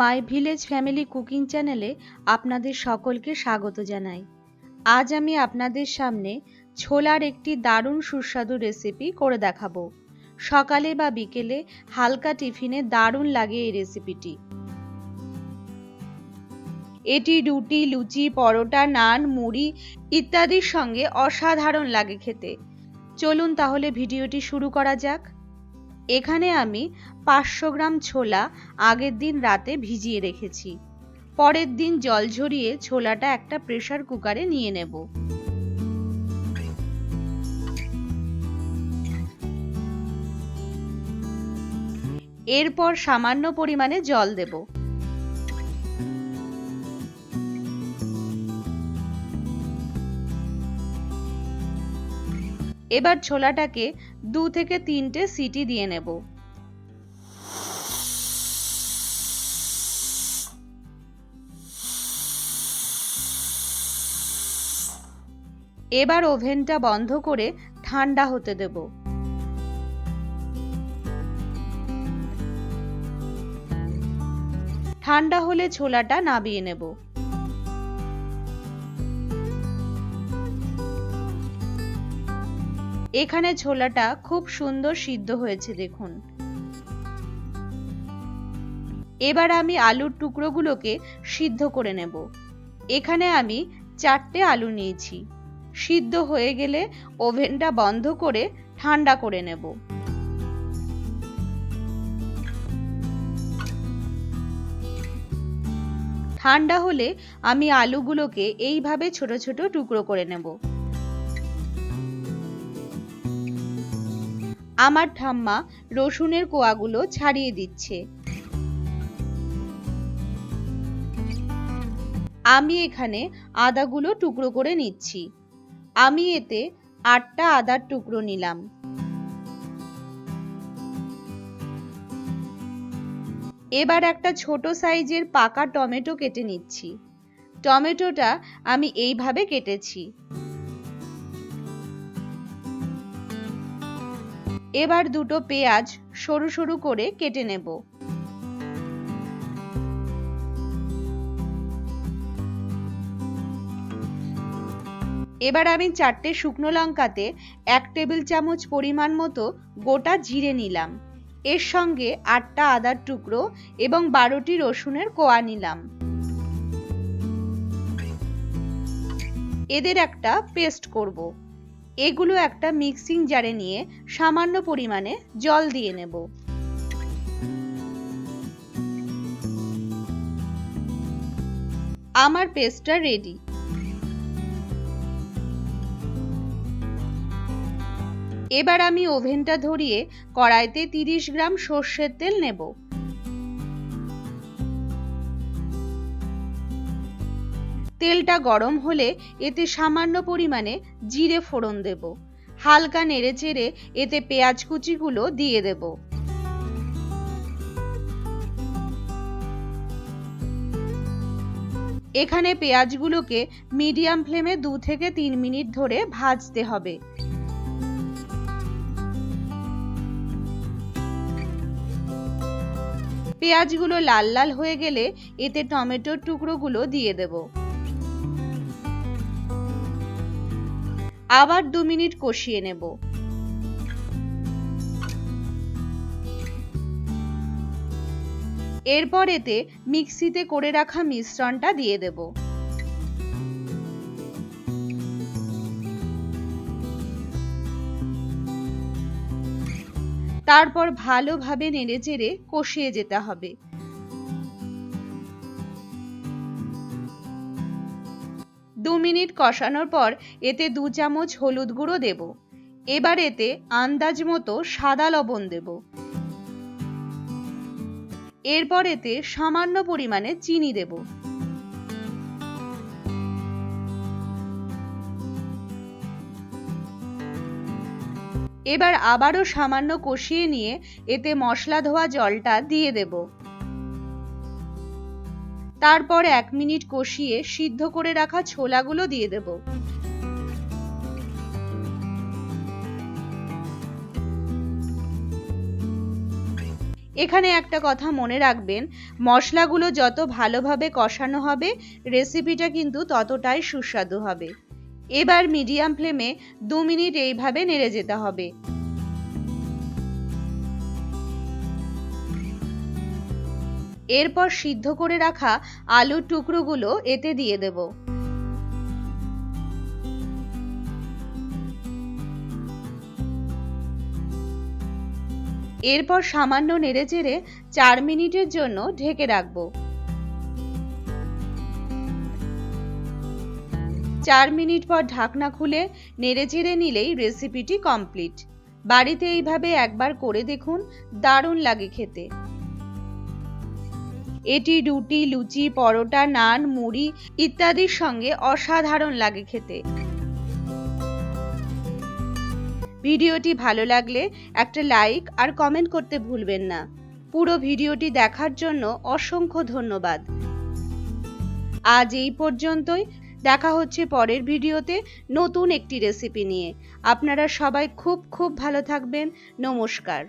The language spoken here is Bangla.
মাই ভিলেজ ফ্যামিলি কুকিং চ্যানেলে আপনাদের সকলকে স্বাগত জানাই। আজ আমি আপনাদের সামনে ছোলার একটি দারুণ সুস্বাদু রেসিপি করে দেখাবো। সকালে বা বিকেলে হালকা টিফিনে দারুণ লাগে এই রেসিপিটি এটি রুটি, লুচি, পরোটা, নান, মুড়ি ইত্যাদির সঙ্গে অসাধারণ লাগে খেতে। চলুন তাহলে ভিডিওটি শুরু করা যাক। এখানে আমি পাঁচশো গ্রাম ছোলা আগের দিন রাতে ভিজিয়ে রেখেছি। পরের দিন জল ঝরিয়ে ছোলাটা একটা প্রেশার কুকারে নিয়ে নেব। এরপর সামান্য পরিমাণে জল দেব। এবার ছোলাটাকে দু থেকে তিনটে সিটি দিয়ে নেব। এবার ওভেনটা বন্ধ করে ঠান্ডা হতে দেব। ঠান্ডা হলে ছোলাটা নাবিয়ে নেব। এখানে ছোলাটা খুব সুন্দর সিদ্ধ হয়েছে, দেখুন। এবার আমি আলুর টুকরোগুলোকে সিদ্ধ করে নেব। এখানে আমি চারটে আলু নিয়েছি। সিদ্ধ হয়ে গেলে ওভেনটা বন্ধ করে ঠান্ডা করে নেব। ঠান্ডা হলে আমি আলুগুলোকে এইভাবে ছোট ছোট টুকরো করে নেব। আমার ঠাম্মা রসুনের কোয়াগুলো ছাড়িয়ে দিচ্ছে। আমি এখানে আদাগুলো টুকরো করে নিচ্ছি। আমি এতে আটটা আদার টুকরো নিলাম। এবার একটা ছোট সাইজের পাকা টমেটো কেটে নিচ্ছি। টমেটোটা আমি এইভাবে কেটেছি। এবার দুটো পেঁয়াজ সরু সরু করে কেটে নেব। এবার আমি চারটে শুকনো লঙ্কাতে এক টেবিল চামচ পরিমাণ মতো গোটা জিরে নিলাম। এর সঙ্গে আটটা আদার টুকরো এবং বারোটি রসুনের কোয়া নিলাম। এদের একটা পেস্ট করব। এগুলো একটা মিক্সিং জারে নিয়ে সামান্য পরিমাণে জল দিয়ে নেব। আমার পেস্টটা রেডি এবার আমি ওভেনটা ধরিয়ে কড়াইতে তিরিশ গ্রাম সর্ষের তেল নেব। তেলটা গরম হলে এতে সামান্য পরিমাণে জিরে ফোড়ন দেব। হালকা নেড়ে চেড়ে এতে পেঁয়াজ কুচিগুলো দিয়ে দেব। এখানে পেঁয়াজগুলোকে মিডিয়াম ফ্লেমে দু থেকে তিন মিনিট ধরে ভাজতে হবে। পেঁয়াজগুলো লাল লাল হয়ে গেলে এতে টমেটোর টুকরোগুলো দিয়ে দেব। আবার দু মিনিট কষিয়ে নেব। এরপর এতে মিক্সিতে করে রাখা মিশ্রণটা দিয়ে দেব। তারপর ভালোভাবে নেড়েচেড়ে কষিয়ে যেতে হবে। দু মিনিট কষানোর পর এতে দু চামচ হলুদ গুঁড়ো দেব। এবার এতে আন্দাজ মতো সাদা লবণ দেব। এরপর এতে সামান্য পরিমাণে চিনি দেব। এবার আবারও সামান্য কষিয়ে নিয়ে এতে মশলা ধোয়া জলটা দিয়ে দেব। তারপর এক মিনিট কষিয়ে সিদ্ধ করে রাখা ছোলাগুলো দিয়ে দেব। এখানে একটা কথা মনে রাখবেন, মশলাগুলো যত ভালোভাবে কষানো হবে রেসিপিটা কিন্তু ততটাই সুস্বাদু হবে। এবার মিডিয়াম ফ্লেমে দু মিনিট এইভাবে নেড়ে যেতে হবে। এরপর সিদ্ধ করে রাখা আলুর টুকরোগুলো এতে দিয়ে দেব। এরপর সামান্য নেড়েচেড়ে চার মিনিটের জন্য ঢেকে রাখব। চার মিনিট পর ঢাকনা খুলে নেড়েচেড়ে নিলেই রেসিপিটি কমপ্লিট। বাড়িতে এইভাবে একবার করে দেখুন, দারুণ লাগে খেতে। এটি রুটি, লুচি, পরোটা, নান, মুড়ি ইত্যাদির সঙ্গে অসাধারণ লাগে খেতে। ভিডিওটি ভালো লাগলে একটা লাইক আর কমেন্ট করতে ভুলবেন না। পুরো ভিডিওটি দেখার জন্য অসংখ্য ধন্যবাদ। আজ এই পর্যন্তই। দেখা হচ্ছে পরের ভিডিওতে নতুন একটি রেসিপি নিয়ে। আপনারা সবাই খুব খুব ভালো থাকবেন। নমস্কার।